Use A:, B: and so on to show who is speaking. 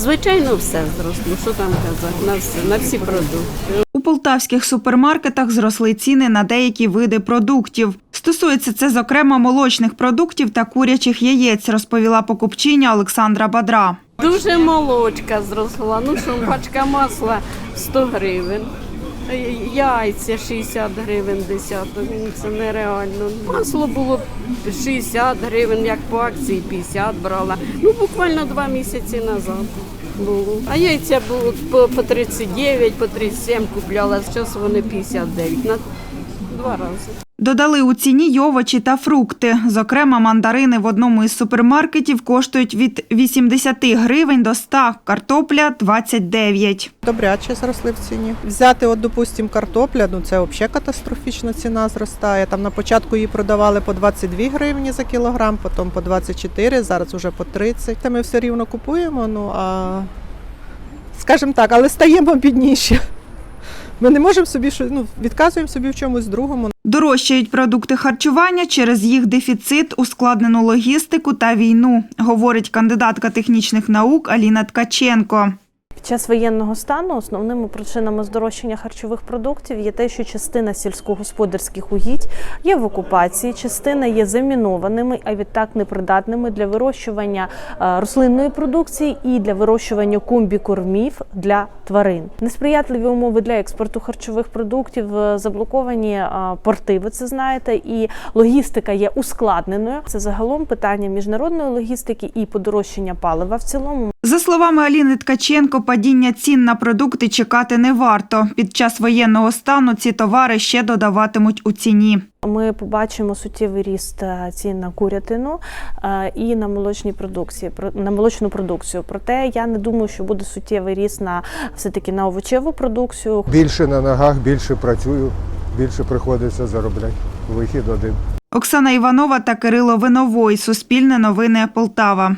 A: Звичайно, все зросло. Що там казати? На все, на всі продукти.
B: У полтавських супермаркетах зросли ціни на деякі види продуктів. Стосується це, зокрема, молочних продуктів та курячих яєць, розповіла покупчиня Олександра Бадра.
A: Дуже молочка зросла. Ну що, пачка масла 100 гривень. Яйця 60 гривень десяток. Ну, Це нереально. Масло було 60 гривень, як по акції 50 брала. Ну буквально два місяці назад було. А яйця було по, по 39, по 37 купляла. Зараз вони 59 на два рази.
B: Додали у ціні й овочі та фрукти. Зокрема, мандарини в одному із супермаркетів коштують від 80 гривень до 100, картопля – 29.
C: Добряче зросли в ціні. Взяти, от, допустим, картопля, ну це взагалі катастрофічна ціна зростає. Там на початку її продавали по 22 гривні за кілограм, потім по 24, зараз вже по 30. Та ми все рівно купуємо, ну а скажімо так, але стаємо бідніші. Ми не можемо собі ну, відказуємо собі в чомусь другому.
B: Дорожчають продукти харчування через їх дефіцит, ускладнену логістику та війну, говорить кандидатка технічних наук Аліна Ткаченко.
D: Час воєнного стану основними причинами здорожчання харчових продуктів є те, що частина сільськогосподарських угідь є в окупації, частина є замінованими, а відтак непридатними для вирощування е, рослинної продукції і для вирощування комбікормів для тварин. Несприятливі умови для експорту харчових продуктів, е, заблоковані е, порти. Ви це знаєте, і логістика є ускладненою. Це загалом питання міжнародної логістики і подорожчання палива в цілому.
B: За словами Аліни Ткаченко, падіння цін на продукти чекати не варто. Під час воєнного стану ці товари ще додаватимуть у ціні.
D: Ми побачимо суттєвий ріст е, цін на курятину е, і на молочні продукції, про- на молочну продукцію. Проте я не думаю, що буде суттєвий ріст на все таки на овочеву продукцію.
E: Більше на ногах, більше працюю, більше приходиться заробляти. Вихід один.
B: Оксана Іванова та Кирило Виновой. Суспільне новини Полтава.